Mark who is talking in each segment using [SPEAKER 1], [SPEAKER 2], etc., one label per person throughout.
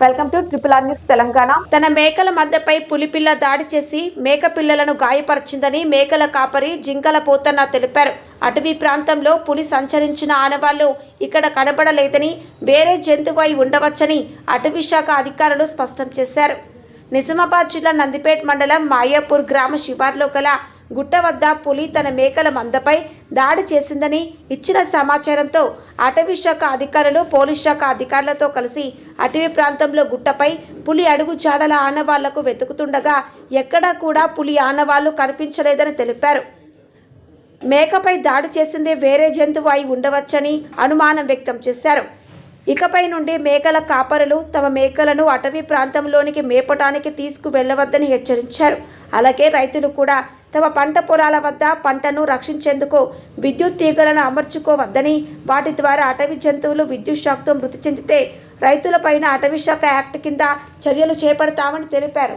[SPEAKER 1] Welcome to triple R news Telangana. తన మేకల మధ్యపై పులిపిల్ల దాడి చేసి మేక పిల్లలను గాయపరిచిందని మేకల కాపరి జింకల పోతన్న తెలిపారు. అటవీ ప్రాంతంలో పులి సంచరించిన ఆనవాళ్ళు ఇక్కడ కనబడలేదని వేరే జంతువై ఉండవచ్చని అటవీ శాఖ అధికారులు స్పష్టం చేశారు. నిజామాబాద్ జిల్లా నందిపేట్ మండలం మాయాపూర్ గ్రామ శివార్లో గల గుట్ట వద్ద పులి తన మేకల మందపై దాడి చేసిందని ఇచ్చిన సమాచారంతో అటవీ శాఖ అధికారులు పోలీస్ శాఖ అధికారులతో కలిసి అటవీ ప్రాంతంలో గుట్టపై పులి అడుగు జాడల ఆనవాళ్ళకు వెతుకుతుండగా ఎక్కడా కూడా పులి ఆనవాళ్ళు కనిపించలేదని తెలిపారు. మేకపై దాడి చేసింది వేరే జంతువు అయి ఉండవచ్చని అనుమానం వ్యక్తం చేశారు. ఇకపై నుండి మేకల కాపరులు తమ మేకలను అటవీ ప్రాంతంలోనికి మేపటానికి తీసుకువెళ్ళవద్దని హెచ్చరించారు. అలాగే రైతులు కూడా తమ పంట పొలాల వద్ద పంటను రక్షించేందుకు విద్యుత్ తీగలను అమర్చుకోవద్దని వాటి ద్వారా అటవీ జంతువులు విద్యుత్ షాక్తో మృతి చెందితే రైతులపైన అటవీ శాఖ యాక్ట్ కింద చర్యలు చేపడతామని తెలిపారు.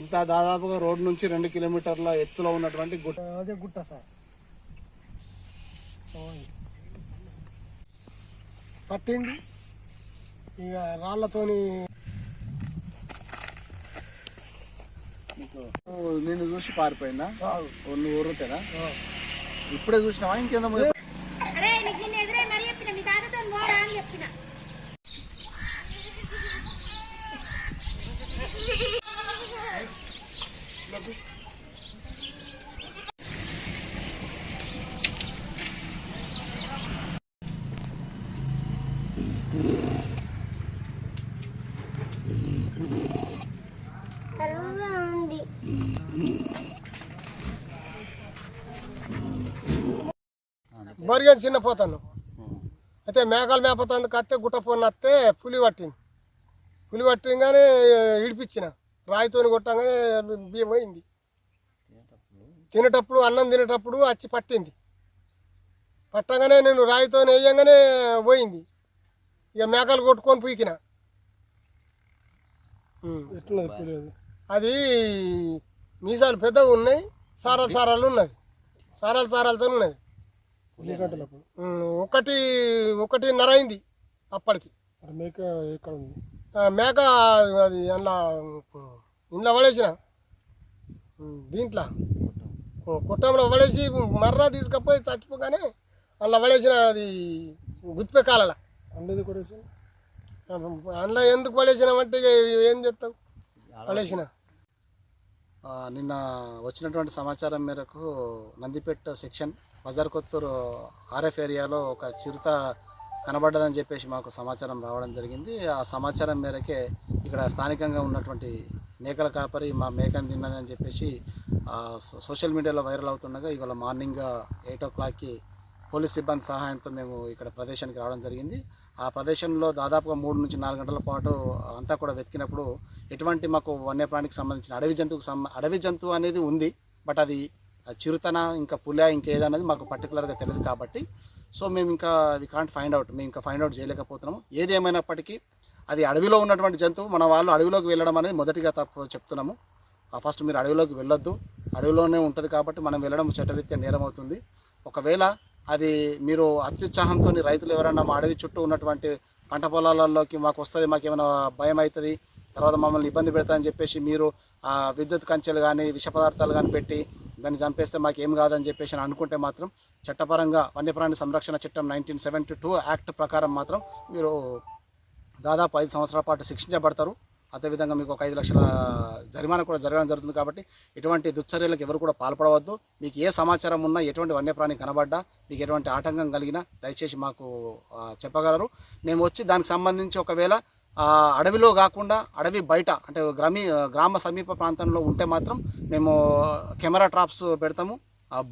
[SPEAKER 2] ఎంత? దాదాపుగా రోడ్ నుంచి రెండు కిలోమీటర్ల ఎత్తులో ఉన్నటువంటి గుట్ట.
[SPEAKER 3] అదే గుట్ట సార్. పట్టింది. ఇక రాళ్ళతోని
[SPEAKER 2] నేను చూసి పారిపోయిందా? నువ్వు ఊరుతేనా ఇప్పుడే చూసినావా? ఇంకేందో ముందు?
[SPEAKER 4] అరే నీకు నిన్న ఎదురే మరీ చెప్పిన మీ తాతతో పోరా అని చెప్పిన ఉంది
[SPEAKER 3] బరిగా చిన్న పోతాను. అయితే మేకలు మేపతాను కత్తే గుట్ట పోన్న వస్తే పులి పట్టింది. పులి పట్టింగానే ఇడిపించిన. రాయితోని కొట్టంగానే బియ్యం పోయింది. తినేటప్పుడు అన్నం తినేటప్పుడు వచ్చి పట్టింది. పట్టంగానే నేను రాయితో వేయంగానే పోయింది. ఇక మేకలు కొట్టుకొని పీకిన. ఎట్లా అది మీసాలు పెద్దగా ఉన్నాయి సారాలు సారాలు ఉన్నది. సారాలు సారాలతో ఉన్నది. ఒకటి ఒకటి నరైంది అప్పటికి. మేక ఎక్కడ ఉంది? మేక అది అందులో ఇంట్లో పడేసిన ఉమ్, దీంట్లో. కుట్టంలో పడేసి మర్రా తీసుకపోయి చచ్చిపోగానే అందులో పడేసిన అది గుత్తిపే కాలల. అందులో పడేసి అందులో ఎందుకు పడేసినామంటే ఇక ఏం చెప్తావు పడేసిన
[SPEAKER 2] నిన్న వచ్చినటువంటి సమాచారం మేరకు నందిపేట సెక్షన్ బజార్ కొత్తూరు ఆర్ఎఫ్ ఏరియాలో ఒక చిరుత కనబడ్డదని చెప్పేసి మాకు సమాచారం రావడం జరిగింది. ఆ సమాచారం మేరకే ఇక్కడ స్థానికంగా ఉన్నటువంటి మేకల కాపరి మా మేకను తిన్నదని చెప్పేసి సోషల్ మీడియాలో వైరల్ అవుతుండగా ఇవాళ మార్నింగ్ ఎయిట్ ఓ క్లాక్కి పోలీస్ సిబ్బంది సహాయంతో మేము ఇక్కడ ప్రదేశానికి రావడం జరిగింది. ఆ ప్రదేశంలో దాదాపుగా మూడు నుంచి నాలుగు గంటల పాటు అంతా కూడా వెతికినప్పుడు ఎటువంటి మాకు వన్యప్రాణికి సంబంధించిన అడవి జంతువుకు సంబ అడవి జంతువు అనేది ఉంది బట్ అది చిరుతన ఇంకా పులి ఇంకేదనేది మాకు పర్టికులర్గా తెలియదు కాబట్టి. సో మేము ఇంకా వి కాంట్ ఫైండ్ అవుట్ మేము ఇంకా ఫైండ్ అవుట్ చేయలేకపోతున్నాము. ఏది ఏమైనప్పటికీ అది అడవిలో ఉన్నటువంటి జంతువు మన వాళ్ళు అడవిలోకి వెళ్ళడం అనేది మొదటిగా తప్పు చెప్తున్నాము. ఫస్ట్ మీరు అడవిలోకి వెళ్ళొద్దు. అడవిలోనే ఉంటుంది కాబట్టి మనం వెళ్ళడం చట్టరీత్యా నేరం అవుతుంది ఒకవేళ అది మీరు అత్యుత్సాహంతో రైతులు ఎవరైనా మా అడవి చుట్టూ ఉన్నటువంటి పంట పొలాలలోకి మాకు వస్తుంది మాకు ఏమైనా భయం అవుతుంది తర్వాత మమ్మల్ని ఇబ్బంది పెడతారని చెప్పేసి మీరు విద్యుత్ కంచెలు కానీ విష పదార్థాలు కానీ పెట్టి దాన్ని చంపేస్తే మాకు ఏం కాదని చెప్పేసి అని అనుకుంటే మాత్రం చట్టపరంగా వన్యప్రాణి సంరక్షణ చట్టం నైన్టీన్ సెవెంటీ టూ యాక్ట్ ప్రకారం మాత్రం మీరు దాదాపు ఐదు సంవత్సరాల పాటు శిక్షించబడతారు. అదేవిధంగా మీకు ఒక ఐదు లక్షల జరిమానా కూడా జరగడం జరుగుతుంది కాబట్టి ఎటువంటి దుశ్చర్యలకు ఎవరు కూడా పాల్పడవద్దు. మీకు ఏ సమాచారం ఉన్నా ఎటువంటి వన్యప్రాణి కనబడ్డా మీకు ఎటువంటి ఆటంకం కలిగినా దయచేసి మాకు చెప్పగలరు. మేము వచ్చి దానికి సంబంధించి ఒకవేళ అడవిలో కాకుండా అడవి బయట అంటే గ్రామీ గ్రామ సమీప ప్రాంతంలో ఉంటే మాత్రం మేము కెమెరా ట్రాప్స్ పెడతాము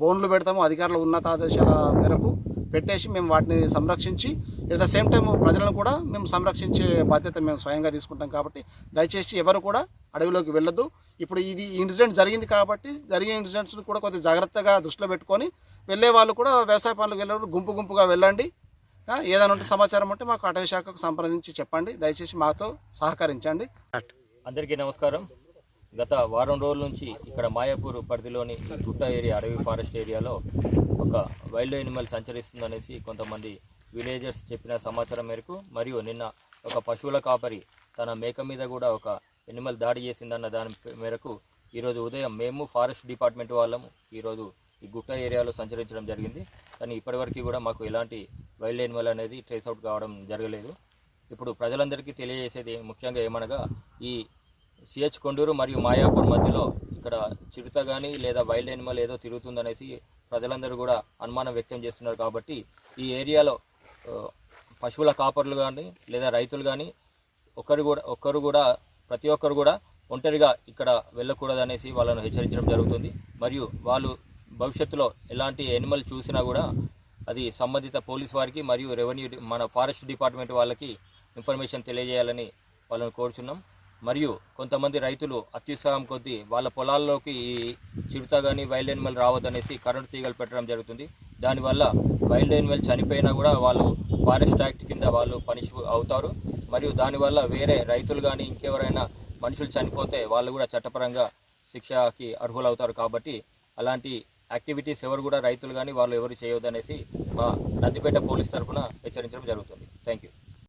[SPEAKER 2] బోన్లు పెడతాము అధికారుల ఉన్నతాదేశాల మేరకు పెట్టేసి మేము వాటిని సంరక్షించి ఎట్ ద సేమ్ టైం ప్రజలను కూడా మేము సంరక్షించే బాధ్యత మేము స్వయంగా తీసుకుంటాం కాబట్టి దయచేసి ఎవరు కూడా అడవిలోకి వెళ్ళదు ఇప్పుడు ఇది ఇన్సిడెంట్ జరిగింది కాబట్టి జరిగిన ఇన్సిడెంట్స్ని కూడా కొద్దిగా జాగ్రత్తగా దృష్టిలో పెట్టుకొని వెళ్ళే వాళ్ళు కూడా వ్యవసాయ పనులకు వెళ్ళేవాళ్ళు గుంపు గుంపుగా వెళ్ళండి. ఏదైనా ఉంటే సమాచారం ఉంటే మాకు అటవీ శాఖకు సంప్రదించి చెప్పండి. దయచేసి మాతో సహకరించండి.
[SPEAKER 5] అందరికీ నమస్కారం. గత వారం రోజుల నుంచి ఇక్కడ మాయాపూర్ పరిధిలోని గుట్ట ఏరియా అడవి ఫారెస్ట్ ఏరియాలో ఒక వైల్డ్ యానిమల్ సంచరిస్తుందనేసి కొంతమంది విలేజర్స్ చెప్పిన సమాచారం మేరకు మరియు నిన్న ఒక పశువుల కాపరి తన మేక మీద కూడా ఒక ఎనిమల్ దాడి చేసిందన్న దాని మేరకు ఈరోజు ఉదయం మేము ఫారెస్ట్ డిపార్ట్మెంట్ వాళ్ళము ఈరోజు ఈ గుట్ట ఏరియాలో సంచరించడం జరిగింది. కానీ ఇప్పటివరకు కూడా మాకు ఎలాంటి వైల్డ్ యానిమల్ అనేది ట్రేస్ అవుట్ కావడం జరగలేదు. ఇప్పుడు ప్రజలందరికీ తెలియజేసేది ముఖ్యంగా ఏమనగా ఈ సిహెచ్ కొండూరు మరియు మాయాపూర్ మధ్యలో ఇక్కడ చిరుత కానీ లేదా వైల్డ్ యానిమల్ ఏదో తిరుగుతుందనేసి ప్రజలందరూ కూడా అనుమానం వ్యక్తం చేస్తున్నారు కాబట్టి ఈ ఏరియాలో పశువుల కాపర్లు కానీ లేదా రైతులు కానీ ఒకరు కూడా ఒక్కరు కూడా ప్రతి ఒక్కరు కూడా ఒంటరిగా ఇక్కడ వెళ్ళకూడదనేసి వాళ్ళను హెచ్చరించడం జరుగుతుంది. మరియు వాళ్ళు భవిష్యత్తులో ఎలాంటి ఎనిమల్ చూసినా కూడా అది సంబంధిత పోలీస్ వారికి మరియు రెవెన్యూ మన ఫారెస్ట్ డిపార్ట్మెంట్ వాళ్ళకి ఇన్ఫర్మేషన్ తెలియజేయాలని వాళ్ళని కోరుచున్నాం. మరియు కొంతమంది రైతులు అత్యుత్సాహం కొద్దీ వాళ్ళ పొలాల్లోకి ఈ చిరుత కానీ వైల్డ్ ఎనిమల్ రావద్దనేసి కరెంటు తీగలు పెట్టడం జరుగుతుంది. దానివల్ల వైల్డ్ ఎనిమల్ చనిపోయినా కూడా వాళ్ళు ఫారెస్ట్ యాక్ట్ కింద వాళ్ళు పనిష్ అవుతారు. మరియు దానివల్ల వేరే రైతులు కానీ ఇంకెవరైనా మనుషులు చనిపోతే వాళ్ళు కూడా చట్టపరంగా శిక్షకి అర్హులవుతారు కాబట్టి అలాంటి యాక్టివిటీస్ ఎవరు కూడా రైతులు కానీ వాళ్ళు ఎవరు చేయొద్దనేసి మా నందిపేట పోలీస్ తరఫున హెచ్చరించడం జరుగుతుంది. Thank you